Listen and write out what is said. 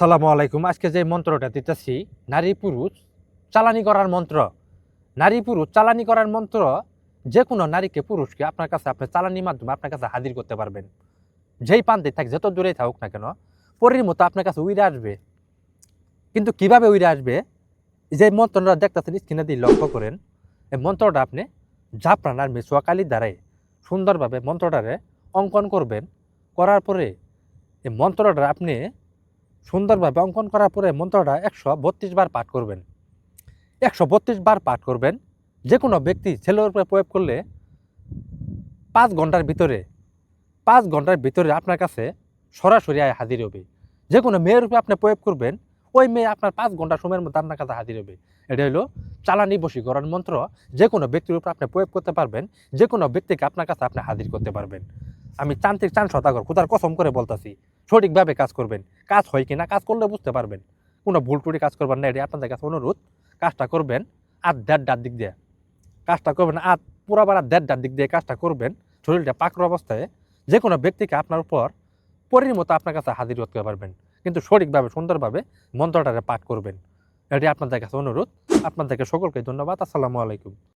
সালামু আলাইকুম। আজকে যে মন্ত্রটা দিতেছি, নারী পুরুষ চালানি করার মন্ত্র। নারী পুরুষ চালানি করার মন্ত্র যে কোনো নারীকে পুরুষকে আপনার কাছে আপনি চালানির মাধ্যমে আপনার কাছে হাজির করতে পারবেন। যেই প্রান্তে থাক, যত দূরেই থাকুক না কেন, পরীর মতো আপনার কাছে উইরে আসবে। কিন্তু কীভাবে উইরে আসবে? যে মন্ত্রটা দেখতেছেন, স্ক্রিনে দিয়ে লক্ষ্য করেন। এই মন্ত্রটা আপনি জাফরান আর মেসোয়াকালির দ্বারাই সুন্দরভাবে মন্ত্রটারে অঙ্কন করবেন। করার পরে এই মন্ত্রটা আপনি সুন্দরভাবে অঙ্কন করার পরে মন্ত্রটা একশো বত্রিশ বার পাঠ করবেন। একশো বত্রিশ বার পাঠ করবেন। যে কোনো ব্যক্তি ছেলের উপরে প্রয়োগ করলে পাঁচ ঘণ্টার ভিতরে, পাঁচ ঘণ্টার ভিতরে আপনার কাছে সরাসরি আয় হাজির হবে। যে কোনো মেয়ের উপরে আপনি প্রয়োগ করবেন, ওই মেয়ে আপনার পাঁচ ঘণ্টা সময়ের মধ্যে আপনার কাছে হাজির হবে। এটা হলো চালানি বশীকরণ মন্ত্র। যে কোনো ব্যক্তির উপর আপনি প্রয়োগ করতে পারবেন যে কোনো ব্যক্তিকে আপনার কাছে আপনি হাজির করতে পারবেন। আমি চান্ত্রিক চান শতাকর খুদার কসম করে বলতাছি। সঠিকভাবে কাজ করবেন। কাজ হয় কি না কাজ করলে বুঝতে পারবেন। কোনো ভুল টুটি কাজ করবেন না, এটি আপনাদের কাছে অনুরোধ। কাজটা করবেন আর দেড়টার দিক দিয়ে। কাজটা করবেন আর পুরাবার দেড়টার দিক দিয়ে কাজটা করবেন। শরীরটা পাকর অবস্থায় যে কোনো ব্যক্তিকে আপনার উপর পরির মতো আপনার কাছে হাজির করতে পারবেন। কিন্তু সঠিকভাবে, সুন্দরভাবে মন্ত্রটারে পাঠ করবেন। এটি আপনাদের কাছে অনুরোধ। আপনাদেরকে সকলকে ধন্যবাদ। আসসালামু আলাইকুম।